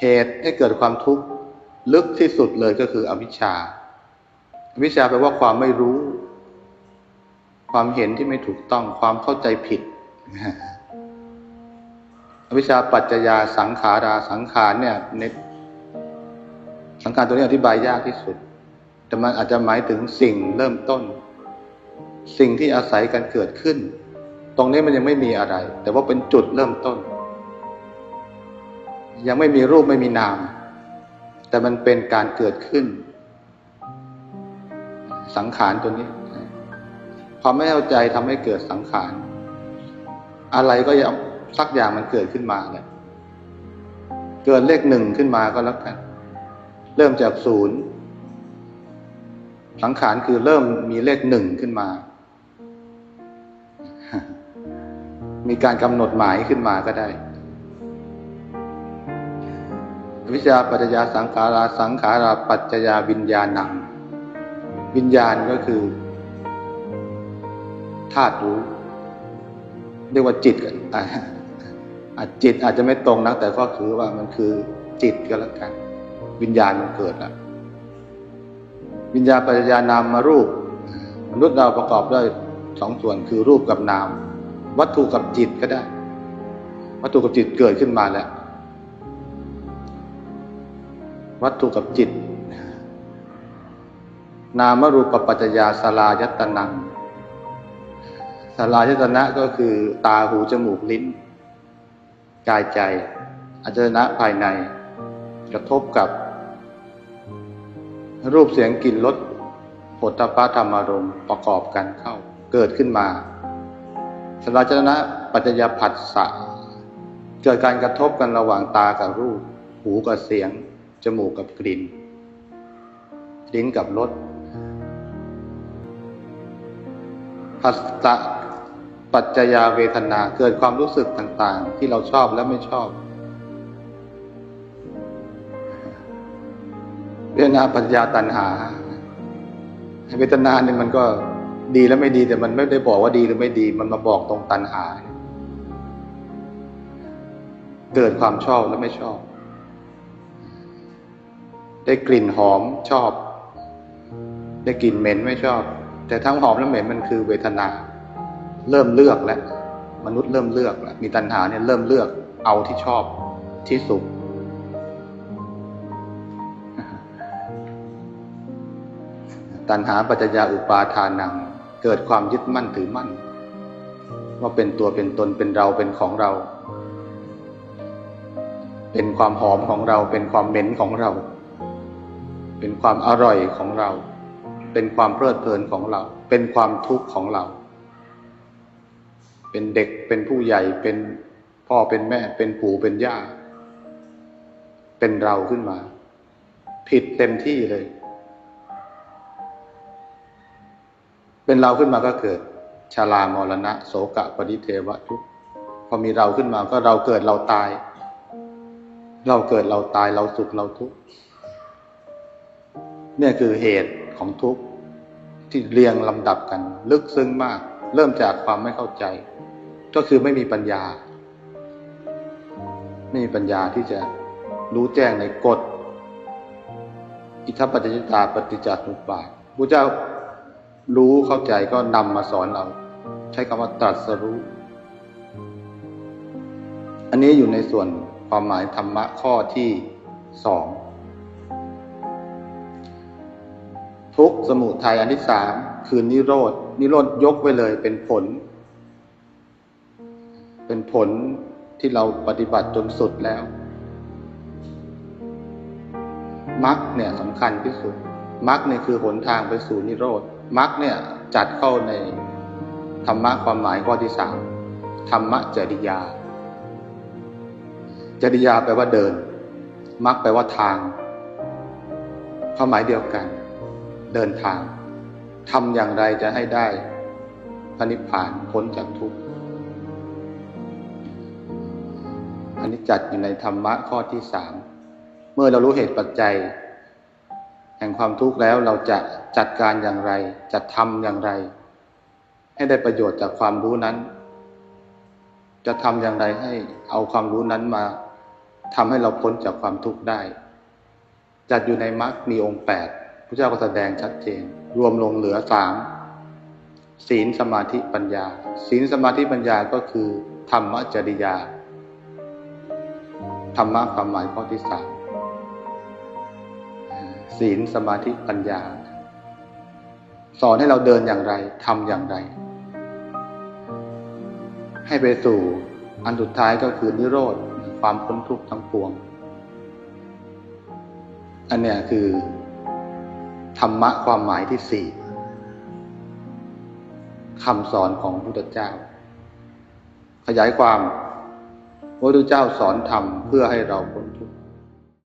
เหตุให้เกิดความทุกข์ลึกที่สุดเลยก็คืออวิชชา อวิชชาแปลว่าความไม่รู้ ความเห็นที่ไม่ถูกต้อง ความเข้าใจผิด อวิชชาปัจจยาสังขาราสังขารเนี่ยในสังขารตัวนี้อธิบายยากที่สุด แต่มันอาจจะหมายถึงสิ่งเริ่มต้น สิ่งที่อาศัยกันเกิดขึ้น ตรงนี้มันยังไม่มีอะไร แต่ว่าเป็นจุดเริ่มต้น ยังไม่มีรูปไม่มีนาม แต่มันเป็นการเกิดขึ้น สังขารตัวนี้ความไม่เข้าใจทำให้เกิดสังขาร อะไรก็ยังสักอย่างมันเกิดขึ้นมาเนี่ยเกิดเลขหนึ่งขึ้นมาก็แล้วกัน เริ่มจากศูนย์สังขารคือเริ่มมีเลขหนึ่งขึ้นมา มีการกำหนดหมายขึ้นมาก็ได้ วิชาปัจจยาสังขาราสังขาราปัจจยาวิญญาณัง วิญญาณก็คือธาตุรู้เรียกว่าจิตกันอะอะจิตอาจจะไม่ตรงนักแต่ก็คือว่ามันคือจิตก็แล้วกัน วิญญาณมันเกิดแล้ววิญญาณปัจจยานามมารูป มนุษย์เราประกอบด้วยสองส่วนคือรูปกับนาม วัตถุกับจิตก็ได้ วัตถุกับจิตเกิดขึ้นมาแล้ว วัตถุกับจิต นามรูปปัจจยาสลายตนังสลายตนะก็คือตาหูจมูกลิ้น กายใจอาจนะภายใน กระทบกับ รูปเสียงกลิ่นรสผลตภะธรรมารมณ์ประกอบกันเข้า เกิดขึ้นมาสลายตนะปัจจยาผัสสะเกิดการกระทบกันระหว่างตากับรูป หูกับเสียง จมูกกับกลิ่น ลิ้นกับรสผัสสะปัจจยาเวทนาเกิดความรู้สึกต่างๆ ที่เราชอบและไม่ชอบ เวทนาปัญญาตัณหา เวทนาเนี่ยมันก็ดีและไม่ดีแต่มันไม่ได้บอกว่าดีหรือไม่ดี มันมาบอกตรงตัณหา เกิดความชอบและไม่ชอบ ได้กลิ่นหอมชอบ ได้กลิ่นเหม็นไม่ชอบ แต่ทั้งหอมและเหม็นมันคือเวทนา เริ่มเลือกแล้วมนุษย์เริ่มเลือกแล้วมีตัณหาเนี่ยเริ่มเลือกเอาที่ชอบที่สุขตัณหาปัจจยาอุปาทานัง เกิดความยึดมั่นถือมั่น ว่าเป็นตัวเป็นตนเป็นเราเป็นของเรา เป็นความหอมของเราเป็นความเหม็นของเรา เป็นความอร่อยของเรา เป็นความเพลิดเพลินของเรา เป็นความทุกข์ของเรา เป็นเด็กเป็นผู้ใหญ่เป็นพ่อเป็นแม่เป็นปู่เป็นย่า เป็นเราขึ้นมา ผิดเต็มที่เลย เป็นเราขึ้นมาก็เกิดชารามรณะ โสกะปริเทวะทุกข์พอมีเราขึ้นมาก็เราเกิดเราตาย เราเกิดเราตายเราสุขเราทุกข์ เนี่ยคือเหตุของทุกข์ที่เรียงลำดับกัน ลึกซึ้งมาก เริ่มจากความไม่เข้าใจ ก็คือไม่มีปัญญา ไม่มีปัญญาที่จะรู้แจ้งในกฎ อิทัปปัจจิตาปฏิจจสมุปบาทพระเจ้ารู้เข้าใจก็นำมาสอนเรา ใช้คำว่าตรัสรู้ อันนี้อยู่ในส่วนความหมายธรรมะข้อที่สอง ทุกสมุทัยอันที่สามคือนิโรธนิโรธยกไว้เลยเป็นผล เป็นผลที่เราปฏิบัติจนสุดแล้วมรรคเนี่ยสำคัญที่สุดมรรคเนี่ยคือหนทางไปสู่นิโรธมรรคเนี่ยจัดเข้าในธรรมะความหมายข้อที่สามธรรมะจริยา จริยาแปลว่าเดินมรรคแปลว่าทางความหมายเดียวกัน เดินทางทำอย่างไรจะให้ได้พระนิพพานพ้นจากทุกข์อันนี้จัดอยู่ในธรรมะข้อที่สามเมื่อเรารู้เหตุปัจจัย แห่งความทุกข์แล้วเราจะจัดการอย่างไรจะทำอย่างไร ให้ได้ประโยชน์จากความรู้นั้น จะทำอย่างไรให้เอาความรู้นั้นมาทำให้เราพ้นจากความทุกข์ได้ จัดอยู่ในมรรคมีองค์แปด พระเจ้าก็แสดงชัดเจน รวมลงเหลือสามศีลสมาธิปัญญา ศีลสมาธิปัญญาก็คือ ธรรมจริยา ธรรมะความหมายข้อที่สามศีลสมาธิปัญญา สอนให้เราเดินอย่างไรทำอย่างไร ให้ไปสู่อันสุดท้ายก็คือนิโรธความพ้นทุกข์ทั้งปวง อันเนี้ยคือ ธรรมะความหมายที่สี่คำสอนของพระพุทธเจ้า ขยายความพระพุทธเจ้าสอนธรรมเพื่อให้เราพ้น